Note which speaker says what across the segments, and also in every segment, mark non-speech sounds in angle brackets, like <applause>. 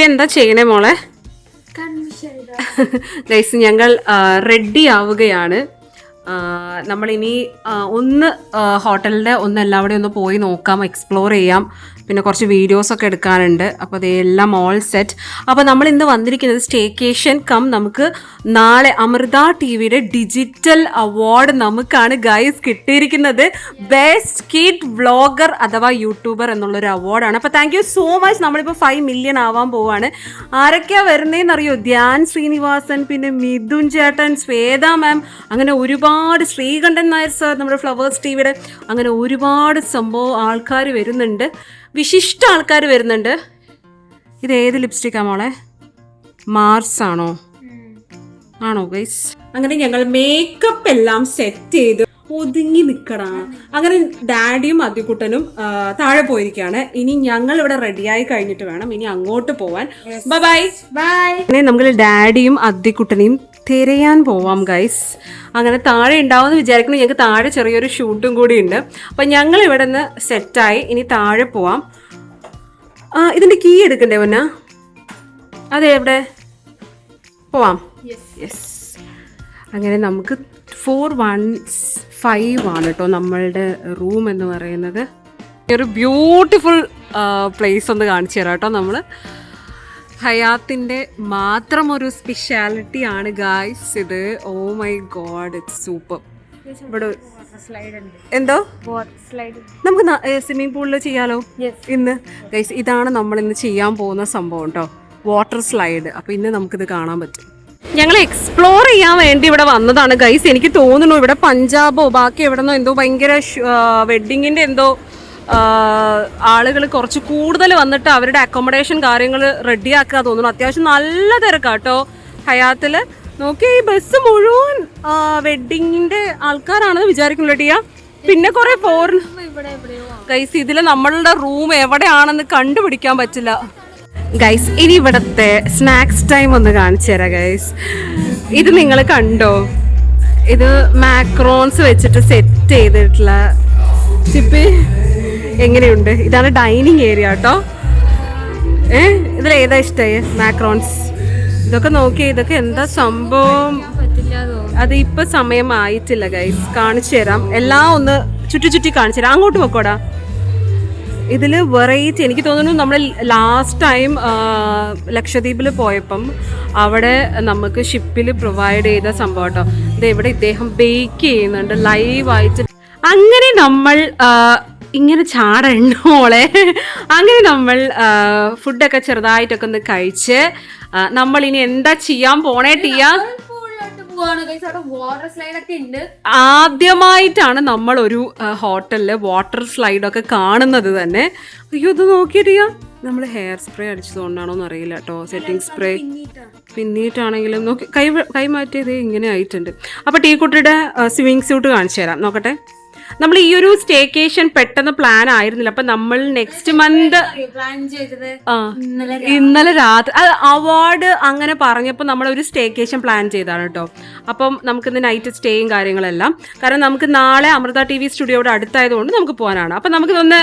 Speaker 1: ഇപ്പൊ എന്താ ചെയ്യണേ മോളെ? ഗൈസ് <laughs> ഞങ്ങൾ റെഡി ആവുകയാണ്. നമ്മളിനി ഒന്ന് ഹോട്ടലിന്റെ ഒന്ന് എല്ലാവിടെയും ഒന്ന് പോയി നോക്കാം എക്സ്പ്ലോർ ചെയ്യാം. പിന്നെ കുറച്ച് വീഡിയോസൊക്കെ എടുക്കാനുണ്ട്. അപ്പോൾ അതെല്ലാം ഓൾ സെറ്റ് അപ്പോൾ നമ്മൾ ഇന്ന് വന്നിരിക്കുന്നത് സ്റ്റേക്കേഷൻ കം നമുക്ക് നാളെ അമൃത ടി വിയുടെ ഡിജിറ്റൽ അവാർഡ് നമുക്കാണ് ഗൈസ് കിട്ടിയിരിക്കുന്നത്. ബെസ്റ്റ് കിഡ് വ്ളോഗർ അഥവാ യൂട്യൂബർ എന്നുള്ളൊരു അവാർഡാണ് അപ്പോൾ താങ്ക് യു സോ മച്ച് നമ്മളിപ്പോൾ ഫൈവ് മില്യൺ ആവാൻ പോവാണ്. ആരൊക്കെയാണ് വരുന്നതെന്ന് അറിയോ ധ്യാൻ ശ്രീനിവാസൻ പിന്നെ മിഥുൻ ചേട്ടൻ ശ്വേത മാം അങ്ങനെ ഒരുപാട് ശ്രീകണ്ഠൻ നായർ സാർ നമ്മുടെ ഫ്ലവേഴ്സ് ടി വിയുടെ അങ്ങനെ ഒരുപാട് സംഭവം ആൾക്കാർ വരുന്നുണ്ട്. വിശിഷ്ട ആൾക്കാർ വരുന്നുണ്ട്. ഇത് ഏത് ലിപ്സ്റ്റിക്കാ മോളെ? മാർസ് ആണോ? ആണോ ഗൈസ് അങ്ങനെ ഞങ്ങൾ മേക്കപ്പ് എല്ലാം സെറ്റ് ചെയ്ത്. ഒതുങ്ങി നിൽക്കണം അങ്ങനെ ഡാഡിയും അതിക്കുട്ടനും താഴെ പോയിരിക്കുകയാണ് ഇനി ഞങ്ങൾ ഇവിടെ റെഡിയായി കഴിഞ്ഞിട്ട് വേണം ഇനി അങ്ങോട്ട് പോവാൻ. ബൈ ബൈ അങ്ങനെ നമ്മൾ ഡാഡിയും അതികുട്ടനെയും തിരയാൻ പോവാം ഗൈസ് അങ്ങനെ താഴെ ഉണ്ടാവുമെന്ന് വിചാരിക്കുന്നു. ഞങ്ങൾക്ക് താഴെ ചെറിയൊരു ഷൂട്ടും കൂടി ഉണ്ട്. അപ്പം ഞങ്ങൾ ഇവിടെ നിന്ന് സെറ്റായി ഇനി താഴെ പോവാം. ഇതിന്റെ കീ എടുക്കണ്ടേ മുന്ന അതെ എവിടെ പോവാം യെസ് അങ്ങനെ നമുക്ക് ഫോർ വൺ ഫൈവ് ആണ് കേട്ടോ നമ്മളുടെ റൂം എന്ന് പറയുന്നത്. ഒരു ബ്യൂട്ടിഫുൾ പ്ലേസ് ഒന്ന് കാണിച്ചു തരാം കേട്ടോ നമ്മൾ ഹയാത്തിന്റെ മാത്രം ഒരു സ്പെഷ്യാലിറ്റി ആണ് ഗായ്സ് ഇത്. Oh my god it's super ഇവിടെ എന്തോ? നമുക്ക് സ്വിമ്മിംഗ് പൂളിൽ ചെയ്യാലോ? ഇന്ന്? ഗൈസ് ഇതാണ് നമ്മൾ ഇന്ന് ചെയ്യാൻ പോകുന്ന സംഭവം കേട്ടോ വാട്ടർ സ്ലൈഡ് അപ്പോൾ ഇന്ന് നമുക്കിത് കാണാൻ പറ്റും. ഞങ്ങൾ എക്സ്പ്ലോർ ചെയ്യാൻ വേണ്ടി ഇവിടെ വന്നതാണ്. ഗൈസ് എനിക്ക് തോന്നുന്നു ഇവിടെ പഞ്ചാബോ ബാക്കി എവിടെന്നോ എന്തോ ഭയങ്കര വെഡിങ്ങിന്റെ എന്തോ ആളുകൾ കുറച്ച് കൂടുതൽ വന്നിട്ട് അവരുടെ അക്കോമഡേഷൻ കാര്യങ്ങൾ റെഡിയാക്കുക തോന്നുന്നു. അത്യാവശ്യം നല്ല തിരക്കാട്ടോ ഹയാത്തിൽ നോക്കി ഈ ബസ് മുഴുവൻ വെഡിങ്ങിന്റെ ആൾക്കാരാണെന്ന് വിചാരിക്കുന്നു ടിയ. പിന്നെ കുറെ ഫോറിൻ ഗൈസ് ഇതിൽ നമ്മളുടെ റൂം എവിടെയാണെന്ന് കണ്ടുപിടിക്കാൻ പറ്റില്ല. ഗൈസ് ഇനി ഇവിടത്തെ സ്നാക്സ് ടൈം ഒന്ന് കാണിച്ചു തരാം ഗൈസ് ഇത് നിങ്ങൾ കണ്ടോ? ഇത് മാക്രോൺസ് വെച്ചിട്ട് സെറ്റ് ചെയ്തിട്ടുള്ള ചിപ്പി എങ്ങനെയുണ്ട്? ഇതാണ് ഡൈനിങ് ഏരിയ കേട്ടോ ഏ? ഇതിൽ ഏതാ ഇഷ്ടമായി മാക്രോൺസ് ഇതൊക്കെ നോക്കി ഇതൊക്കെ എന്താ സംഭവം? അത് ഇപ്പൊ സമയമായിട്ടില്ല ഗൈസ് കാണിച്ചു തരാം. എല്ലാം ഒന്ന് ചുറ്റി ചുറ്റി കാണിച്ചു തരാം. അങ്ങോട്ട് പോക്കോടാ. ഇതിൽ വെറൈറ്റി എനിക്ക് തോന്നുന്നു നമ്മൾ ലാസ്റ്റ് ടൈം ലക്ഷദ്വീപിൽ പോയപ്പം അവിടെ നമുക്ക് ഷിപ്പിൽ പ്രൊവൈഡ് ചെയ്ത സംഭവം കേട്ടോ ഇത് ഇവിടെ ഇദ്ദേഹം ബേക്ക് ചെയ്യുന്നുണ്ട് ലൈവായിട്ട് അങ്ങനെ നമ്മൾ ഇങ്ങനെ ചാടണ്ടോളെ അങ്ങനെ നമ്മൾ ഫുഡൊക്കെ ചെറുതായിട്ടൊക്കെ ഒന്ന് കഴിച്ച് നമ്മൾ ഇനി എന്താ ചെയ്യാൻ പോണേ ടീയ?
Speaker 2: പോവാണ്. ഗൈസ് അവിടെ വാട്ടർ സ്ലൈഡ് ഒക്കെ ഉണ്ട്.
Speaker 1: ആദ്യമായിട്ടാണ് നമ്മൾ ഒരു ഹോട്ടലിൽ വാട്ടർ സ്ലൈഡ് ഒക്കെ കാണുന്നത് തന്നെ. അയ്യോ ഇത് നോക്കിയിട്ടിയാ നമ്മൾ ഹെയർ സ്പ്രേ അടിച്ചതുകൊണ്ടാണോ എന്ന് അറിയില്ല കേട്ടോ സെറ്റിംഗ് സ്പ്രേ പിന്നീട്ടാണെങ്കിലും നോക്കി. കൈ കൈമാറ്റിയത് ഇങ്ങനെ ആയിട്ടുണ്ട്. അപ്പോൾ ടീ കുട്ടിയുടെ സ്വിമ്മിങ് സ്യൂട്ട് കാണിച്ചു തരാം. നോക്കട്ടെ. നമ്മൾ ഈ ഒരു സ്റ്റേക്കേഷൻ പെട്ടെന്ന് പ്ലാൻ ആയിരുന്നില്ല. അപ്പൊ നമ്മൾ നെക്സ്റ്റ് മന്ത്
Speaker 2: ഇന്നലെ
Speaker 1: ഇന്നലെ രാത്രി അത് അവാർഡ് അങ്ങനെ പറഞ്ഞപ്പോൾ നമ്മൾ ഒരു സ്റ്റേക്കേഷൻ പ്ലാൻ ചെയ്താണ് കേട്ടോ അപ്പം നമുക്കിന്ന് നൈറ്റ് സ്റ്റേയും കാര്യങ്ങളെല്ലാം. കാരണം നമുക്ക് നാളെ അമൃത ടി വി സ്റ്റുഡിയോയുടെ അടുത്തായതുകൊണ്ട് നമുക്ക് പോകാനാണ്. അപ്പം നമുക്കിതൊന്ന് ഒന്ന്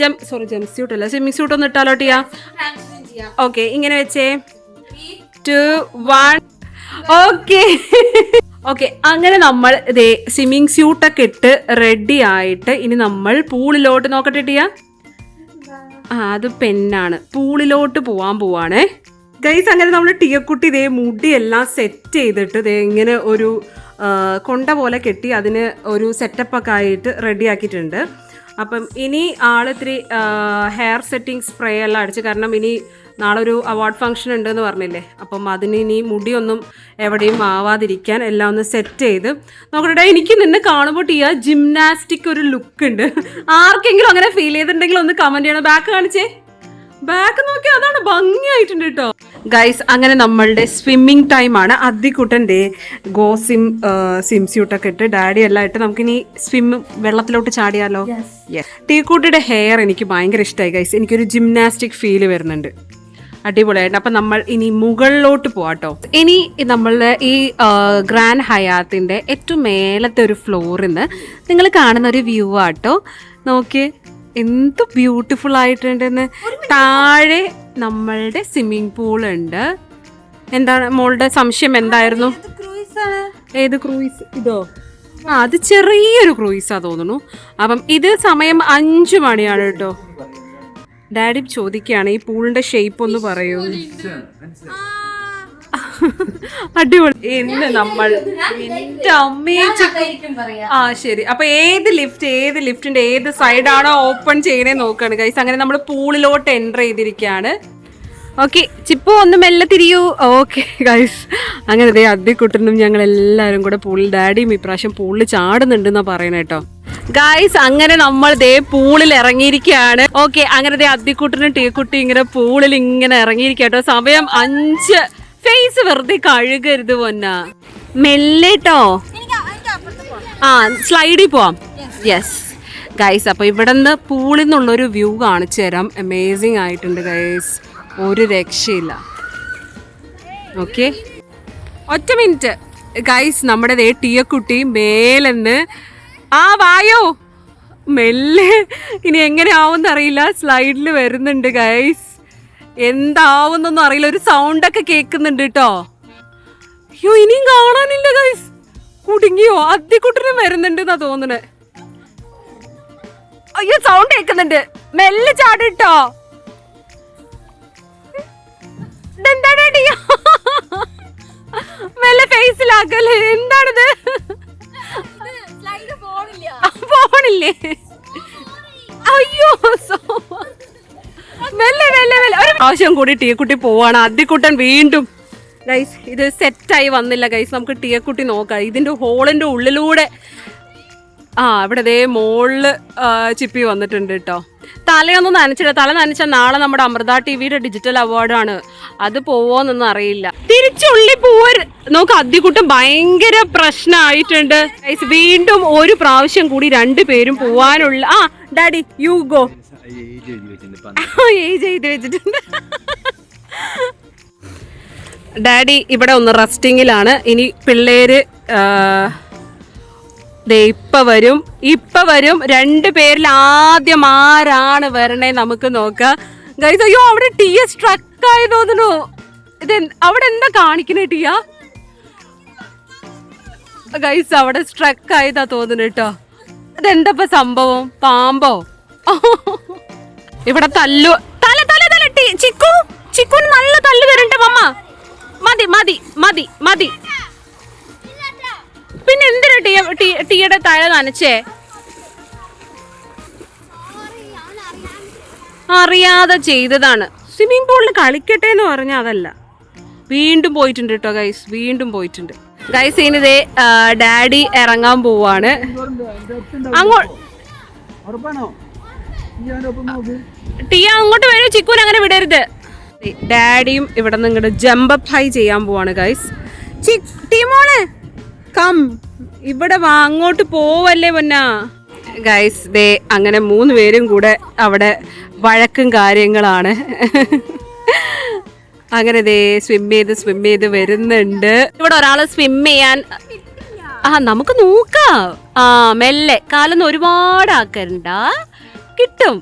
Speaker 1: ജം സോറി ജം സ്യൂട്ട് അല്ല. സ്വിമ്മിങ് സ്യൂട്ട് ഒന്ന് ഇട്ടാലോ ടിയാ? ഓക്കെ ഇങ്ങനെ വെച്ചേ. ടു വൺ ഓക്കെ ഓക്കെ അങ്ങനെ നമ്മൾ ഇതേ സ്വിമ്മിങ് സ്യൂട്ടൊക്കെ ഇട്ട് റെഡി ആയിട്ട് ഇനി നമ്മൾ പൂളിലോട്ട് നോക്കട്ടെ ടിയാ? ആ അത് പെണ്ണാണ്. പൂളിലോട്ട് പോവാൻ പോവാണേ. ഗൈസ് അങ്ങനെ നമ്മൾ ടിയക്കുട്ടി ഇതേ മുടിയെല്ലാം സെറ്റ് ചെയ്തിട്ട് ഇതേ ഇങ്ങനെ ഒരു കൊണ്ട പോലെ കെട്ടി അതിന് ഒരു സെറ്റപ്പ് ഒക്കെ ആയിട്ട് റെഡി ആക്കിയിട്ടുണ്ട്. അപ്പം ഇനി ആളിത്തിരി ഹെയർ സെറ്റിംഗ് സ്പ്രേ എല്ലാം അടിച്ച് കാരണം ഇനി നാളെ ഒരു അവാർഡ് ഫംഗ്ഷൻ ഉണ്ടെന്ന് പറഞ്ഞില്ലേ? അപ്പം അതിന് ഇനി മുടിയൊന്നും എവിടെയും ആവാതിരിക്കാൻ എല്ലാം ഒന്ന് സെറ്റ് ചെയ്ത് നോക്കട്ടെ എനിക്ക് നിന്നെ കാണുമ്പോൾ ടീ ജിംനാസ്റ്റിക് ഒരു ലുക്ക് ഉണ്ട്. ആർക്കെങ്കിലും അങ്ങനെ ഫീൽ ചെയ്തിട്ടുണ്ടെങ്കിൽ ഒന്ന് കമന്റ് ചെയ്യണം. ബാക്ക് കാണിച്ചേ. ബാക്ക് നോക്കി അതാണ് ഭംഗിയായിട്ടുണ്ട് കേട്ടോ ഗൈസ് അങ്ങനെ നമ്മളുടെ സ്വിമ്മിങ് ടൈമാണ് അദ്ദിക്കുട്ടന്റെ ഗോസിം സ്വിം സ്യൂട്ടൊക്കെ ഇട്ട് ഡാഡി എല്ലാം ഇട്ട് നമുക്കിനി സ്വിം വെള്ളത്തിലോട്ട് ചാടിയാലോ? ടീക്കൂട്ടിയുടെ ഹെയർ എനിക്ക് ഭയങ്കര ഇഷ്ടമായി ഗൈസ് എനിക്കൊരു ജിംനാസ്റ്റിക് ഫീൽ വരുന്നുണ്ട്. അടിപൊളിയായിട്ട് അപ്പം നമ്മൾ ഇനി മുകളിലോട്ട് പോവാട്ടോ. ഇനി നമ്മളുടെ ഈ ഗ്രാൻഡ് ഹയാത്തിന്റെ ഏറ്റവും മേലത്തെ ഒരു ഫ്ലോറിൽ നിന്ന് നിങ്ങൾ കാണുന്ന ഒരു വ്യൂ ആട്ടോ. നോക്കിയേ എന്ത് ബ്യൂട്ടിഫുൾ ആയിട്ടുണ്ടെന്ന്. താഴെ നമ്മളുടെ സ്വിമ്മിംഗ് പൂൾ ഉണ്ട്. എന്താണ് മോളുടെ സംശയം എന്തായിരുന്നു? ഏത് ക്രൂയിസ് ഇതോ. ആ അത് ചെറിയൊരു ക്രൂയിസാ തോന്നുന്നു. അപ്പം ഇത് സമയം അഞ്ചു മണിയാണ് കേട്ടോ. ഡാഡി ചോദിക്കുകയാണ് ഈ പൂളിന്റെ ഷേപ്പ് ഒന്ന് പറയൂ. അടിപൊളി. എന്ന് നമ്മൾ എന്റെ
Speaker 2: അമ്മയെ
Speaker 1: ആ ശരി. അപ്പൊ ഏത് ലിഫ്റ്റ് ഏത് ലിഫ്റ്റിന്റെ ഏത് സൈഡാണോ ഓപ്പൺ ചെയ്യണേ നോക്കാണ്. ഗൈസ് അങ്ങനെ നമ്മൾ പൂളിലോട്ട് എന്റർ ചെയ്തിരിക്കുകയാണ്. ഓക്കെ ചിപ്പു ഒന്ന് മെല്ലെ തിരിയൂ. ഓക്കെ ഗൈസ് അങ്ങനെ ദേ കുട്ടനും ഞങ്ങൾ എല്ലാവരും കൂടെ പൂളിൽ ഡാഡിയും ഇപ്രാവശ്യം പൂളിൽ ചാടുന്നുണ്ടെന്നാണ് പറയണ ഗൈസ് അങ്ങനെ നമ്മൾ ദേ പൂളിൽ ഇറങ്ങിയിരിക്കുകയാണ്. ഓക്കെ അങ്ങനെ ദേ അദ്ദിക്കുട്ടനും ടീക്കുട്ടി ഇങ്ങനെ പൂളിൽ ഇങ്ങനെ ഇറങ്ങിയിരിക്കട്ടോ സമയം അഞ്ച്. ഫേസ് വെറുതെ കഴുകരുത് പൊന്ന. മെല്ലേട്ടോ ആ സ്ലൈഡിൽ പോവാം. യെസ് ഗൈസ് അപ്പോൾ ഇവിടെ നിന്ന് പൂളിൽ നിന്നുള്ളൊരു വ്യൂ കാണിച്ചു തരാം അമേസിങ് ആയിട്ടുണ്ട് ഗൈസ് ഒരു രക്ഷയില്ല. ഓക്കെ ഒറ്റ മിനിറ്റ് ഗൈസ് നമ്മുടെ ദേ ടീയക്കുട്ടി മേലെന്ന് ആ വായോ. മെല്ലെ. ഇനി എങ്ങനെ ആവുമെന്ന് അറിയില്ല. സ്ലൈഡിൽ വരുന്നുണ്ട് ഗൈസ്. എന്താവുന്നൊന്നും അറിയില്ല. ഒരു സൗണ്ട് ഒക്കെ കേൾക്കുന്നുണ്ട് കേട്ടോ അയ്യോ ഇനിയും കാണാനില്ല ഗൈസ്. കുടുങ്ങിയോ? അത്തിക്കുട്ടനും വരുന്നുണ്ട് എന്നാ തോന്നണേ. അയ്യോ സൗണ്ട് കേൾക്കുന്നുണ്ട്. മെല്ലെ ചാടിട്ടോ? മെല്ലെ ഫേസിലാക്കല്ലേ എന്താണിത്? പോണില്ലേ അയ്യോ മെല്ലെ മെല്ലെ മെല്ലെ. ഒരു ആവശ്യം കൂടി ടീക്കുട്ടി പോവാണ്. അദ്ദിക്കുട്ടൻ വീണ്ടും. ഗൈസ് ഇത് സെറ്റായി വന്നില്ല ഗൈസ് നമുക്ക് ടീക്കുട്ടി നോക്കാം. ഇതിന്റെ ഹോളിന്റെ ഉള്ളിലൂടെ ആ ഇവിടെ ദേ മോളിൽ ചിപ്പി വന്നിട്ടുണ്ട് കേട്ടോ തലയൊന്നും നനച്ചില്ല. തല നനച്ച നാളെ നമ്മുടെ അമൃത ടി വിയുടെ ഡിജിറ്റൽ അവാർഡാണ്. അത് പോവോന്നൊന്നും അറിയില്ല. തിരിച്ചുള്ളി പോവർ നോക്ക് അദ്ദിക്കുട്ടം ഭയങ്കര പ്രശ്നമായിട്ടുണ്ട് വീണ്ടും ഒരു പ്രാവശ്യം കൂടി രണ്ടുപേരും പോവാനുള്ള ആ ഡാഡി യു ഗോ ഏജ് എഴുതി വെച്ചിട്ടുണ്ട് ഡാഡി ഇവിടെ ഒന്ന് റെസ്റ്റിങ്ങിലാണ് ഇനി പിള്ളേര് ദേ ഇപ്പൊ വരും ഇപ്പൊ വരും. രണ്ടു പേരിൽ ആദ്യം ആരാണ് വരണേ നമുക്ക് നോക്കാം. ഗൈസ് അയ്യോ അവിടെ ടീ സ്ട്രക്ക് ആയി തോന്നുന്നു. ഇത് അവിടെ എന്താ കാണിക്കണേ ടിയ ഗൈസ് അവിടെ സ്ട്രക്ക് ആയതാ തോന്നുന്നു കേട്ടോ. ഇതെന്തപ്പോ സംഭവം? പാമ്പോ? ഇവിടെ തല്ലു തല തല തല ചിക്കു ചിക്കുന് നല്ല തല്ല് തരണ്ട മമ്മ. മതി മതി മതി മതി. ടീയുടെ തല നനച്ചേ. അറിയാതെ ചെയ്തതാണ്. സ്വിമ്മിംഗ് പൂളിൽ കളിക്കട്ടെ എന്ന് പറഞ്ഞാൽ അതല്ല. വീണ്ടും പോയിട്ടുണ്ട് കേട്ടോ ഗൈസ് വീണ്ടും പോയിട്ടുണ്ട്. ഗൈസ് ഇനിതേ ഡാഡി ഇറങ്ങാൻ പോവാണ്. അങ്ങോട്ട് ടിയ അങ്ങോട്ട് വരൂ. ചിക്കൂൻ അങ്ങനെ വിടരുത്. ഡാഡിയും ഇവിടെ നിന്ന് ഇങ്ങോട്ട് ജമ്പ് ഹൈ ചെയ്യാൻ പോവാണ് ഗൈസ് ടീമോൾ കം ഇവിടെ അങ്ങോട്ട് പോവല്ലേ പൊന്ന? ഗൈസ് ദേ അങ്ങനെ മൂന്ന് പേരും കൂടെ അവിടെ വഴക്കും കാര്യങ്ങളാണ്. അങ്ങനെ ദേ സ്വിം ചെയ്ത് സ്വിം ചെയ്ത് വരുന്നുണ്ട്. ഇവിടെ ഒരാൾ സ്വിം ചെയ്യാൻ ആ നമുക്ക് നോക്കാം. ആ മെല്ലെ. കാലൊന്നും ഒരുപാട് ആക്കണ്ട കിട്ടും.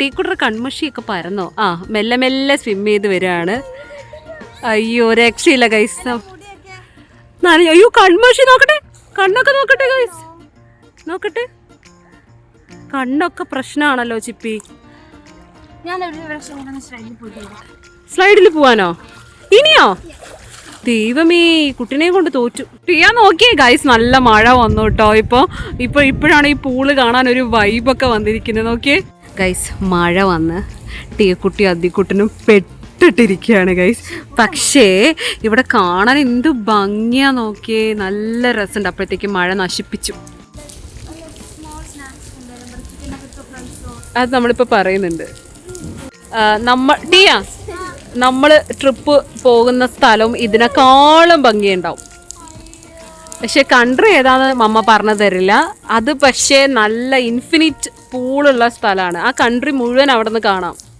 Speaker 1: ടീക്കുട്ടർ കൺമഷിയൊക്കെ പരന്നോ? ആ മെല്ലെ മെല്ലെ സ്വിം ചെയ്ത് വരികയാണ് അയ്യോ രക്ഷയില്ല ഗൈസ് നനഞ്ഞു. അയ്യോ കൺമഷി നോക്കട്ടെ. കണ്ണൊക്കെ നോക്കട്ടെ ഗൈസ് നോക്കട്ടെ. കണ്ണൊക്കെ പ്രശ്നമാണല്ലോ ചിപ്പി. സ്ലൈഡിൽ പോവാനോ? ഇനിയോ? ദൈവമേ കുട്ടിനെ കൊണ്ട് തോറ്റു. ചെയ്യാൻ നോക്കിയേ ഗൈസ് നല്ല മഴ വന്നു കേട്ടോ. ഇപ്പൊ ഇപ്പൊ ഇപ്പോഴാണ് ഈ പൂൾ കാണാൻ ഒരു വൈബൊക്കെ വന്നിരിക്കുന്നത്. നോക്കിയേ. ഗൈസ് മഴ വന്ന് ടീയക്കുട്ടി അദ്ദിക്കുട്ടനും പെട്ടിട്ടിരിക്കുകയാണ് ഗൈസ് പക്ഷേ ഇവിടെ കാണാൻ എന്ത് ഭംഗിയാ നോക്കിയേ. നല്ല രസമുണ്ട്. അപ്പോഴത്തേക്ക് മഴ നശിപ്പിച്ചു. അത് നമ്മളിപ്പോൾ പറയുന്നുണ്ട്. ആ, നമ്മ ടിയ നമ്മൾ ട്രിപ്പ് പോകുന്ന സ്ഥലവും ഇതിനേക്കാളും ഭംഗിയുണ്ടാവും. പക്ഷെ കൺട്രി ഏതാന്ന് മമ്മ പറഞ്ഞു തരില്ല. അത് പക്ഷേ നല്ല ഇൻഫിനിറ്റ് പൂളുള്ള സ്ഥലമാണ്. ആ കൺട്രി മുഴുവൻ അവിടെ നിന്ന് കാണാം.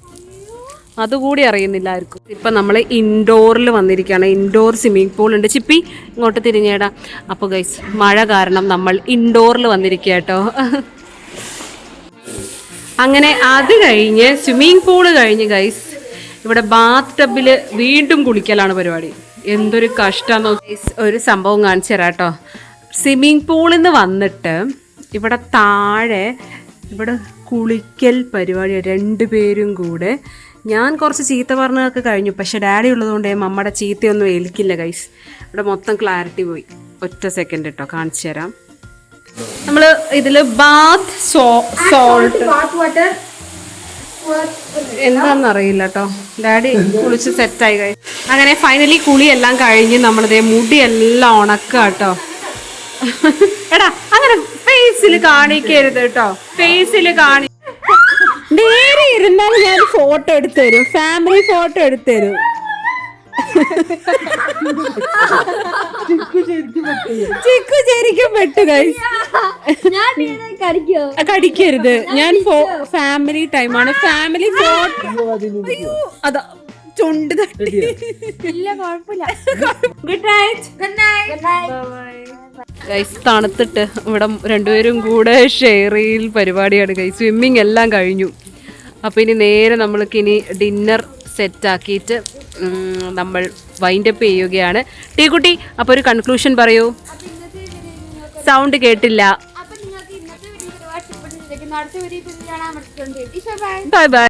Speaker 1: അതുകൂടി അറിയുന്നില്ല ആർക്കും ഇപ്പൊ നമ്മൾ ഇൻഡോറിൽ വന്നിരിക്കുകയാണ്. ഇൻഡോർ സ്വിമ്മിംഗ് പൂൾ ഉണ്ട്. ചിപ്പി ഇങ്ങോട്ട് തിരിഞ്ഞേടാ. അപ്പോൾ ഗൈസ് മഴ കാരണം നമ്മൾ ഇൻഡോറിൽ വന്നിരിക്കുക കേട്ടോ അങ്ങനെ അത് കഴിഞ്ഞ് സ്വിമ്മിംഗ് പൂൾ കഴിഞ്ഞ് ഗൈസ് ഇവിടെ ബാത്ത് ടബിൽ വീണ്ടും കുളിക്കലാണ് പരിപാടി. എന്തൊരു കഷ്ടം ഒരു സംഭവം കാണിച്ചു തരാം കേട്ടോ സ്വിമ്മിംഗ് പൂളിൽ നിന്ന് വന്നിട്ട് ഇവിടെ താഴെ ഇവിടെ കുളിക്കൽ പരിപാടി രണ്ടുപേരും കൂടെ ഞാൻ കുറച്ച് ചീത്ത പറഞ്ഞതൊക്കെ കഴിഞ്ഞു. പക്ഷെ ഡാഡി ഉള്ളതുകൊണ്ട് മമ്മയുടെ ചീത്തയൊന്നും ഏൽക്കില്ല ഗൈസ് ഇവിടെ മൊത്തം ക്ലാരിറ്റി പോയി. ഒറ്റ സെക്കൻഡ് കേട്ടോ കാണിച്ചു തരാം. നമ്മൾ ഇതിൽ ബാത്ത് സോൾട്ട് എന്താണെന്നറിയില്ല കേട്ടോ ഡാഡി കുളിച്ച് സെറ്റായി കഴി അങ്ങനെ ഫൈനലി കുളിയെല്ലാം കഴിഞ്ഞ് നമ്മളിതേ മുടി എല്ലാം ഉണക്കുക കേട്ടോ എടാ അങ്ങനെ ഫേസിൽ കാണിക്കരുത് കേട്ടോ ഫേസിൽ കാണി ഇരുന്നാൽ ഞാൻ ഫോട്ടോ എടുത്തുതരും. ഫാമിലി ഫോട്ടോ എടുത്തുതരും. ചിക്കു ശരിക്കും പെട്ടു ഗൈസ്
Speaker 2: ഞാൻ കടിക്കോ?
Speaker 1: കടിക്കരുത്. ഞാൻ ഫാമിലി ടൈമാണ് ഫാമിലി ഫോട്ടോ അയ്യോ അതാ ചുണ്ട് തട്ടി.
Speaker 2: ഇല്ല കുഴപ്പമില്ല.
Speaker 1: Good night
Speaker 2: good night
Speaker 1: guys തണുത്തിട്ട് ഇവിടെ രണ്ടുപേരും കൂടെ ഷെയർ ചെയ്യൽ പരിപാടിയാണ് ഗൈസ് സ്വിമ്മിങ് എല്ലാം കഴിഞ്ഞു. അപ്പോൾ ഇനി നേരെ നമ്മൾക്ക് ഇനി ഡിന്നർ സെറ്റ് ആക്കിയിട്ട് നമ്മൾ വൈൻഡപ്പ് ചെയ്യുകയാണ്. ടീക്കുട്ടി അപ്പോൾ ഒരു കൺക്ലൂഷൻ പറയൂ. സൗണ്ട് കേട്ടില്ല. Bye bye